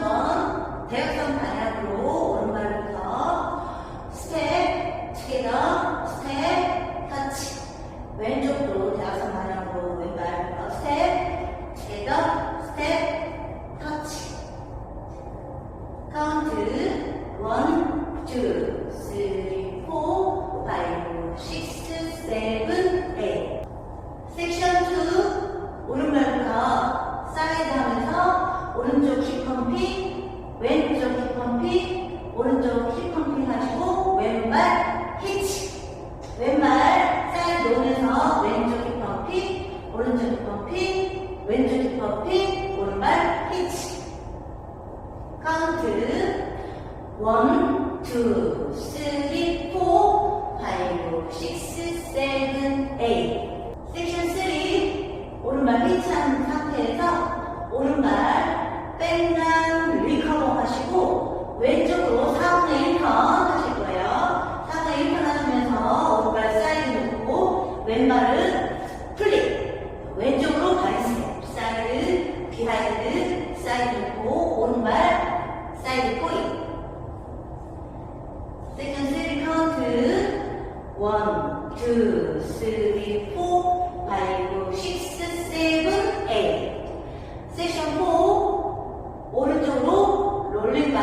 원 오른쪽 힙 펌핑 왼쪽 힙 펌핑 오른쪽 힙 펌핑 하시고 왼발 히치 왼발 사이드 놓으면서 왼쪽 힙 펌핑 오른쪽 힙 펌핑 왼쪽 힙 펌핑 오른발 히치 카운트 원, 투, 쓰리, 포, 파이브, 식스, 세븐, 에잇. 섹션 3 오른발 히치한 상태에서 오른발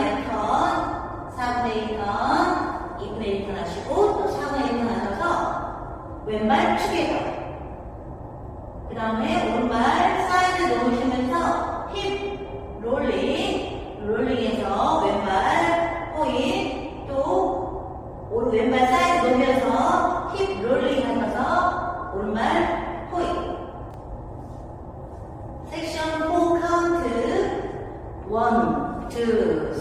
1턴, 4분의 1턴, 2분의 1턴 하시고 또 4분의 1턴 하셔서 왼발 축에서 그 다음에 오른발 사이드 놓으시면서 힙 롤링 롤링해서 왼발 포인 또 오른 왼발 사이드 놓으면서 힙 롤링 하셔서 오른발 포인 섹션 4 카운트 1, 2,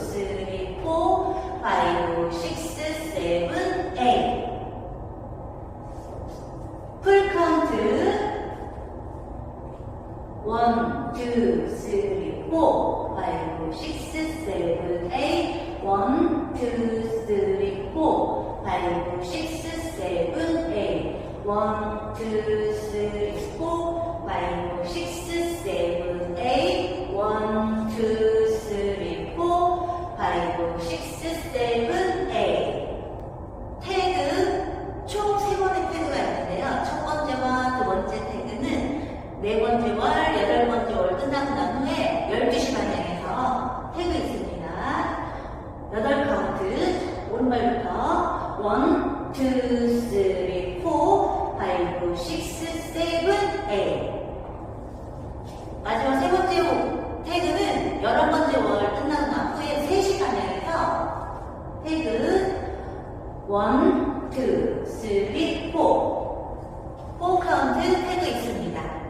1, 2, 3, 4, 5, 6, 7, 8 1, 2, 3, 4, 5, 6, 7, 8 1, 2, 3, 4, 태그 있습니다. 여덟 카운트 오른발부터 1, 2, 3, 4, 5, 6, 7, 8 마지막 세 번째 태그는 열한 번째 월 끝나고 난 후에 3시 방향에서 태그 1, 2, 3, 4 4 카운트 태그 있습니다.